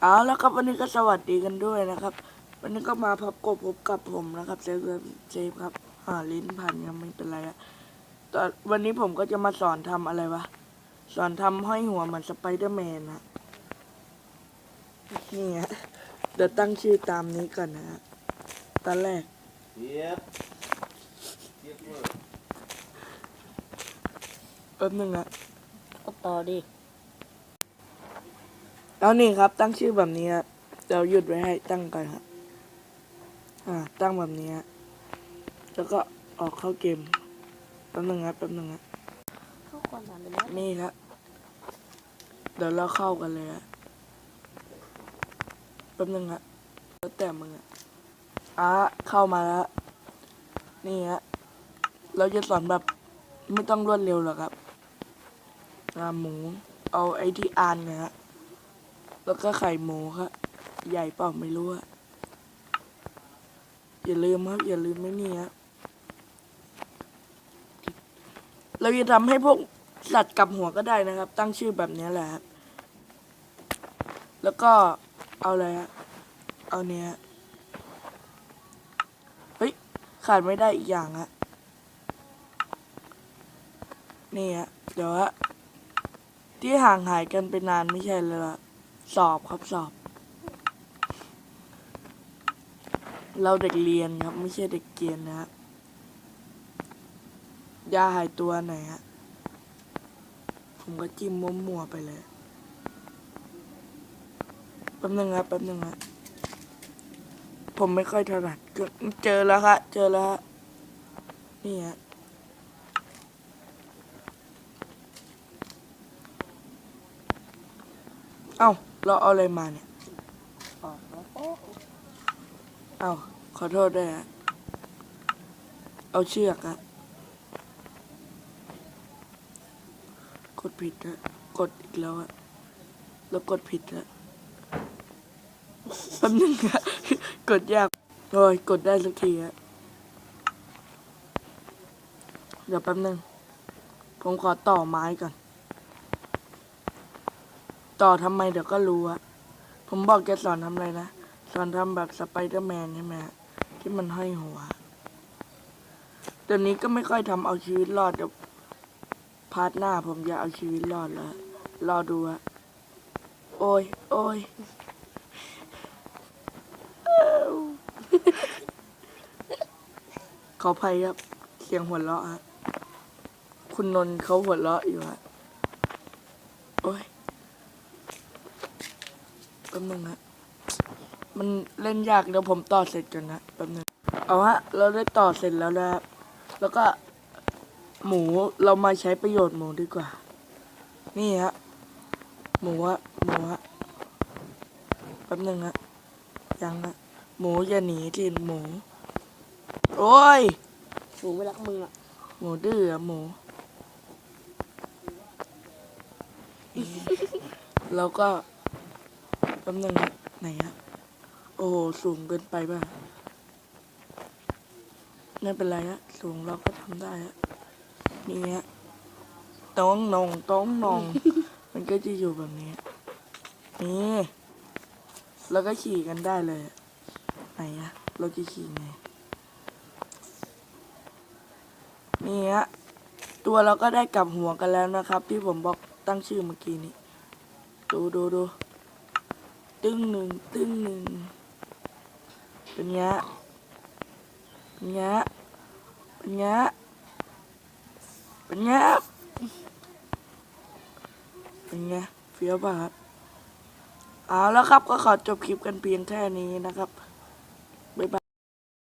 เอาแล้วครับวันนี้ก็สวัสดีกันด้วยนะครับ วันนี้ก็มาพบกบพบกับผมนะครับเซฟเซฟครับอ่าลิ้นพันยังไม่เป็นไรอะตอนวันนี้ผมก็จะมาสอนทำอะไรวะสอนทำห้อยหัวเหมือนสไปเดอร์แมนนะนี่ฮะเดี๋ยวตั้งชื่อตามนี้ก่อนนะฮะตอนแรก Yep. Yep, look. แป๊บนึงอะก็ต่อดิ แล้วนี่ครับ ตั้งชื่อแบบนี้ครับเดี๋ยวหยุดไว้ให้ตั้งก่อนครับ อ่า ตั้งแบบนี้ฮะแล้วก็ออกเข้าเกมแป๊บนึงครับแป๊บนึงครับเข้าก่อนนานไปแล้วนี่ครับเดี๋ยวเราเข้ากันเลยฮะแป๊บนึงครับแล้วแต่มึงอะอะเข้ามาแล้ว นี่ฮะเราจะสอนแบบไม่ต้องรวดเร็วหรอกครับอ่าหมูเอาไอ้ที่อ่านเนี่ยฮะ แล้วก็ไข่หมูครับใหญ่เปล่าไม่รู้อะอย่าลืมครับอย่าลืมไม่นี่ฮะเราจะทำให้พวกสัตว์กลับหัวก็ได้นะครับ ตั้งชื่อแบบนี้แหละครับแล้วก็เอาอะไรฮะเอาเนี้ยเฮ้ยขาดไม่ได้อีกอย่างฮะนี่ฮะเดี๋ยวฮะที่ห่างหายกันไปนานไม่ใช่เลยละ สอบครับสอบ เราเด็กเรียนครับ ไม่ใช่เด็กเกียนนะครับยาหายตัวไหนฮะ ผมก็จิ้มมัวๆไปเลยแป๊บนึงครับแป๊บนึงครับผมไม่ค่อยถนัดเจอแล้วครับเจอแล้ว นี่ฮะเอ้า เราเอาอะไรมาเนี่ยเอ้าขอโทษด้วยฮะเอาเชือกอะกดผิดฮะกดอีกแล้วอะแล้วกดผิดฮะแป๊บนึงอะกดยากโอ้ยกดได้สักทีฮะเดี๋ยวแป๊บนึงผมขอต่อไม้ก่อน ต่อทำไมเดี๋ยวก็รู้อะผมบอกแกสอนทำอะไรนะ สอนทำแบบสไปเดอร์แมนใช่ไหมที่มันห้อยหัว เดี๋ยวนี้ก็ไม่ค่อยทำเอาชีวิตรอดเดี๋ยวพาร์ทหน้าผมจะเอาชีวิตรอดแล้วรอดูอะโอ้ย โอ้ยเอ้าขออภัยครับ เสียงหัวเราะฮะ คุณนนท์เขาหัวเราะอยู่ฮะ โอ้ย ป๊บนึงฮะมันเล่นยากเดี๋ยวผมต่อเสร็จกันนะแป๊บนึงเอาฮะ เราได้ต่อเสร็จแล้วนะครับแล้วก็หมูเรามาใช้ประโยชน์หมูดีกว่า นี่ฮะหมูฮะหมูฮะแป๊บนึงฮะยังฮะหมูอย่าหนีสิหมู โอ้ยหนูไม่รักมึงอะหมูดื้ออะหมู แล้วก็แป๊บนึงนะไหนอะโอ้โหสูงเกินไปป่ะไม่เป็นไรฮะสูงเราก็ทำได้ฮะนี่ฮะต้องนองต้องนอง มันก็จะอยู่แบบนี้นี่แล้วก็ขี่กันได้เลยอะไหนอะเราจะขี่ไงนี่ฮะตัวเราก็ได้กลับหัวกันแล้วนะครับ ที่ผมบอกตั้งชื่อเมื่อกี้นี้ดูดูดู ตึ้งหนึ่งตึ้งหนึ่งเป็นเงฮะเป็นเงฮะเป็นเงฮะเป็นเงฮะเป็นไงเฟี้ยวป่ะครับเอาแล้วครับก็ขอจบคลิปกันเพียงแค่นี้นะครับ